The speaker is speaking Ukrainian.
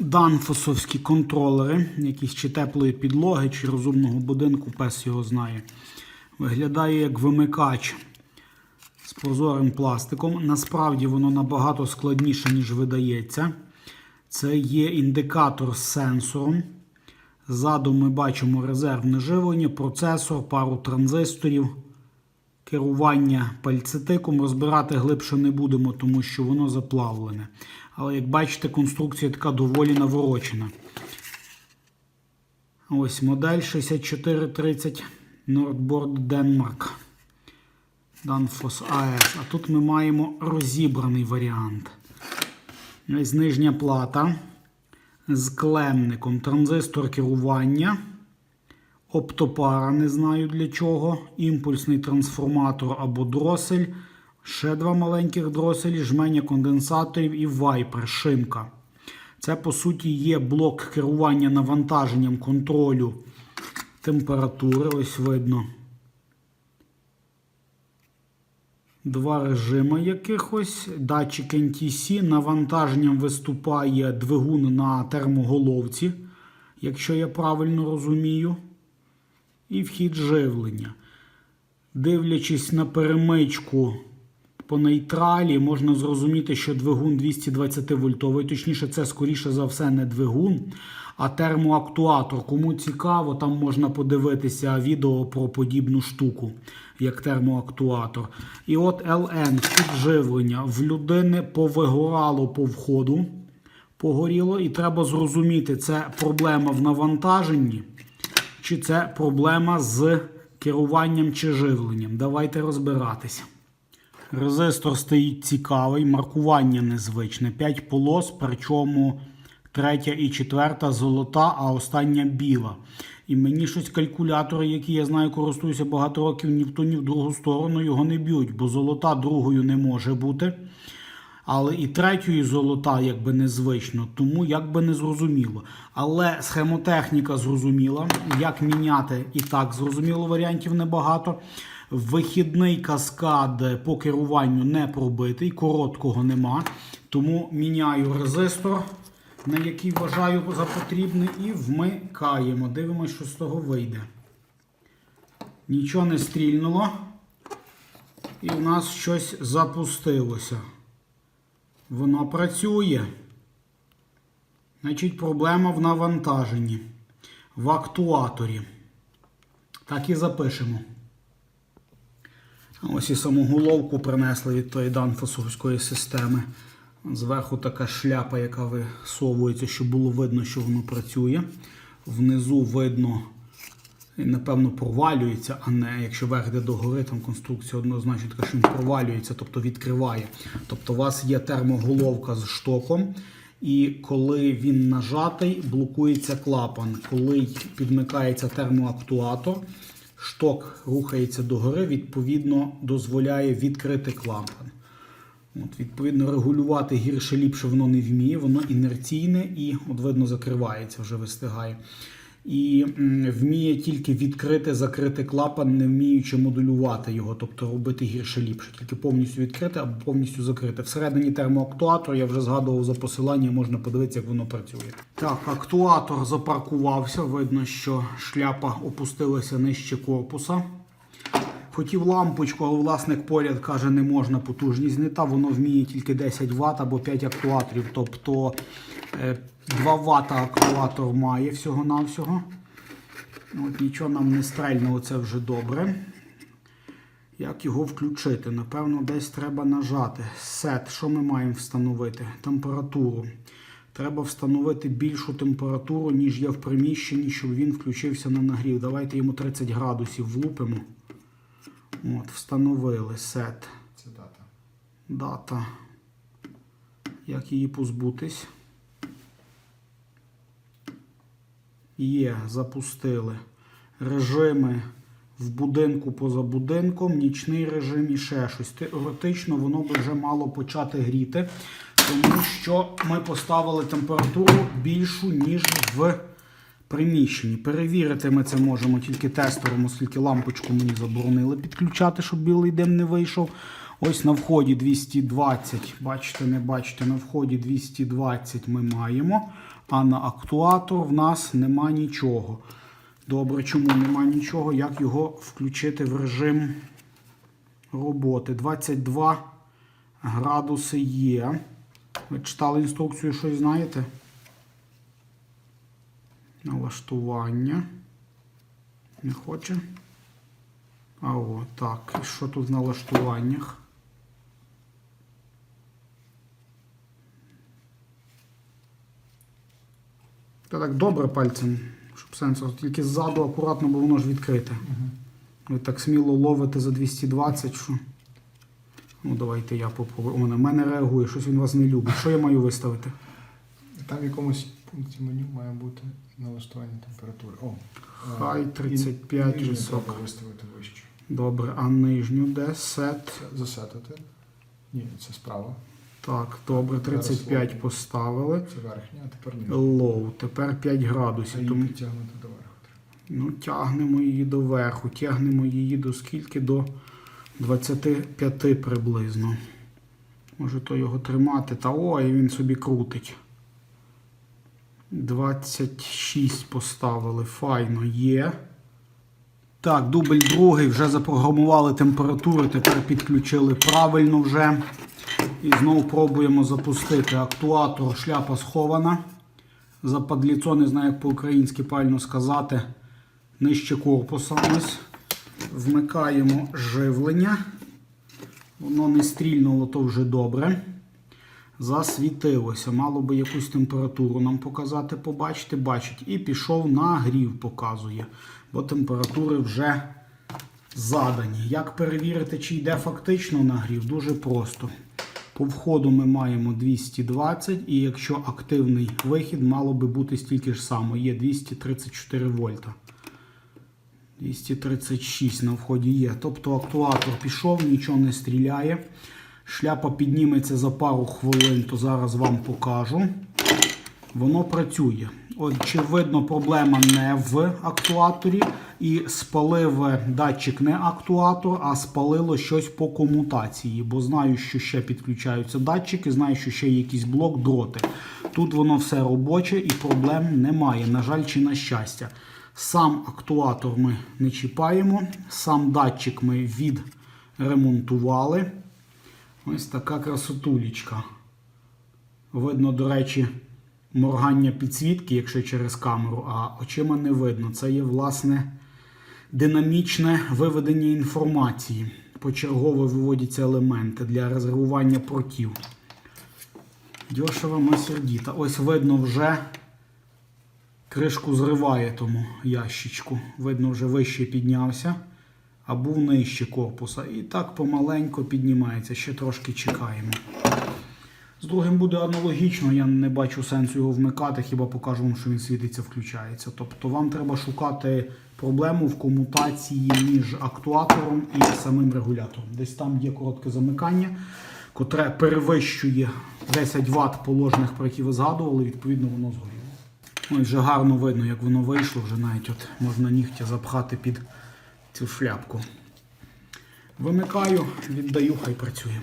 данфосовські контролери, якісь чи теплої підлоги, чи розумного будинку, пес його знає. Виглядає як вимикач з прозорим пластиком. Насправді воно набагато складніше, ніж видається. Це є індикатор з сенсором. Ззаду ми бачимо резервне живлення, процесор, пару транзисторів, керування пальцетиком. Розбирати глибше не будемо, тому що воно заплавлене. Але як бачите, конструкція така доволі наворочена. Ось модель 6430 Nordboard Denmark. Danfoss AS. А тут ми маємо розібраний варіант. Ось нижня плата з клемником, транзистор керування, оптопара, не знаю для чого, імпульсний трансформатор або дросель, ще два маленьких дроселі, жменя конденсаторів і вайпер, шимка. Це, по суті, є блок керування навантаженням контролю температури. Ось видно. Два режими якихось. Датчик NTC. Навантаженням виступає двигун на термоголовці, якщо я правильно розумію. І вхід живлення. Дивлячись на перемичку по нейтралі, можна зрозуміти, що двигун 220 вольтовий. Точніше, це скоріше за все не двигун, а термоактуатор. Кому цікаво, там можна подивитися відео про подібну штуку, як термоактуатор. І от LN, вхід живлення. В людини повигорало по входу, погоріло, і треба зрозуміти, це проблема в навантаженні, чи це проблема з керуванням чи живленням. Давайте розбиратися. Резистор стоїть цікавий, маркування незвичне. 5 полос, причому третя і четверта золота, а остання біла. І мені щось калькулятори, які я знаю, користуюся багато років ні в ту, ні в другу сторону, його не б'ють, бо золота другою не може бути. Але і третьої золота якби незвично, тому якби не зрозуміло. Але схемотехніка зрозуміла, як міняти і так зрозуміло, варіантів небагато. Вихідний каскад по керуванню не пробитий, короткого нема. Тому міняю резистор, на який вважаю за потрібне, і вмикаємо. Дивимося, що з того вийде. Нічого не стрільнуло. І в нас щось запустилося. Воно працює. Значить, проблема в навантаженні, в актуаторі. Так і запишемо. Ось і саму головку принесли від тої данфосовської системи. Зверху така шляпа, яка висовується, щоб було видно, що воно працює. Внизу видно, напевно, провалюється, а не якщо верх йде догори, там конструкція однозначно така, що він провалюється, тобто відкриває. Тобто у вас є термоголовка з штоком. І коли він нажатий, блокується клапан. Коли підмикається термоактуатор, шток рухається догори, відповідно, дозволяє відкрити клапан. От, Відповідно, регулювати гірше ліпше воно не вміє, воно інерційне і, от видно, закривається, вже вистигає. І вміє тільки відкрити, закрити клапан, не вміючи модулювати його, тобто робити гірше ліпше, тільки повністю відкрити або повністю закрити. Всередині термоактуатор я вже згадував за посилання, можна подивитися, як воно працює. Так, актуатор запаркувався. Видно, що шляпа опустилася нижче корпуса. Хотів лампочку, але власник поряд каже, не можна потужність не та, воно вміє тільки 10 Вт або 5 актуаторів. Тобто е, 2 Вт актуатор має всього-навсього. От Нічого нам не стрельнуло, це вже добре. Як його включити? Напевно, десь треба нажати. Сет. Що ми маємо встановити? Температуру. Треба встановити більшу температуру, ніж є в приміщенні, щоб він включився на нагрів. Давайте йому 30 градусів влупимо. От, Встановили сет. Це дата. Дата. Як її позбутись? Є, запустили. Режими в будинку поза будинком, нічний режим і ще щось. Теоретично воно би вже мало почати гріти, тому що ми поставили температуру більшу, ніж в приміщенні. Перевірити ми це можемо тільки тестером, оскільки лампочку мені заборонили підключати, щоб білий дим не вийшов. Ось на вході 220, бачите, не бачите, на вході 220 ми маємо, а на актуатор в нас нема нічого. Добре, чому нема нічого? Як його включити в режим роботи? 22 градуси є. Ви читали інструкцію, щось знаєте? Налаштування. Не хоче. А о, так. І що тут в налаштуваннях? Та так добре пальцем, щоб сенсор. Тільки ззаду акуратно, бо воно ж відкрите. Ви так сміло ловите за 220, що. Ну, давайте я попробую. О, на мене реагує, щось він вас не любить. Що я маю виставити? Там якомусь пункті меню має бути налаштування температури. О, е, Хай 35 нижню високо. треба виставити вище. Добре, а нижню де? Сет. Засетити. Ні, це справа. Так, добре, 35 поставили. Це верхня, а тепер ні. Лоу, тепер 5 А градусів. її Тому підтягнути доверху треба. ну, тягнемо її доверху. Тягнемо її до скільки? До 25 приблизно. Може то його тримати. Та ой, він собі крутить. 26 поставили. Файно є. Так, дубль другий. Вже запрограмували температуру. Тепер підключили правильно вже. І знову пробуємо запустити актуатор. Шляпа схована. Западліцо, не знаю, як по-українськи правильно сказати. Нижче корпуса. Ось. Вмикаємо живлення. Воно не стрільнуло, то вже добре. Засвітилося. Мало би якусь температуру нам показати, побачити, бачить. І пішов нагрів, показує. Бо температури вже задані. Як перевірити, чи йде фактично нагрів? Дуже просто. По входу ми маємо 220, і якщо активний вихід, мало би бути стільки ж само. Є 234 вольта. 236 на вході є. Тобто актуатор пішов, нічого не стріляє. Шляпа підніметься за пару хвилин, то зараз вам покажу. Воно працює. Очевидно, проблема не в актуаторі. І спалив датчик не актуатор, а спалило щось по комутації. Бо знаю, що ще підключаються датчики, знаю, що ще є якийсь блок, дроти. Тут воно все робоче і проблем немає. На жаль, чи на щастя. Сам актуатор ми не чіпаємо, сам датчик ми відремонтували. Ось така красотулечка. Видно, до речі, моргання підсвітки, якщо через камеру, а очима не видно. Це є, власне, динамічне виведення інформації. Почергово виводяться елементи для резервування портів. Дешево масердіта. Ось видно вже кришку зриває тому ящичку. Видно, вже вище піднявся, а був нижче корпуса. І так помаленько піднімається. Ще трошки чекаємо. З другим буде аналогічно, я не бачу сенсу його вмикати, хіба покажу вам, що він світиться, включається. Тобто вам треба шукати проблему в комутації між актуатором і самим регулятором. Десь там є коротке замикання, котре перевищує 10 Вт положених, про які ви згадували, відповідно, воно згоріло. Ось вже гарно видно, як воно вийшло, вже навіть от можна нігтя запхати під цю шляпку. Вимикаю, віддаю, хай працює.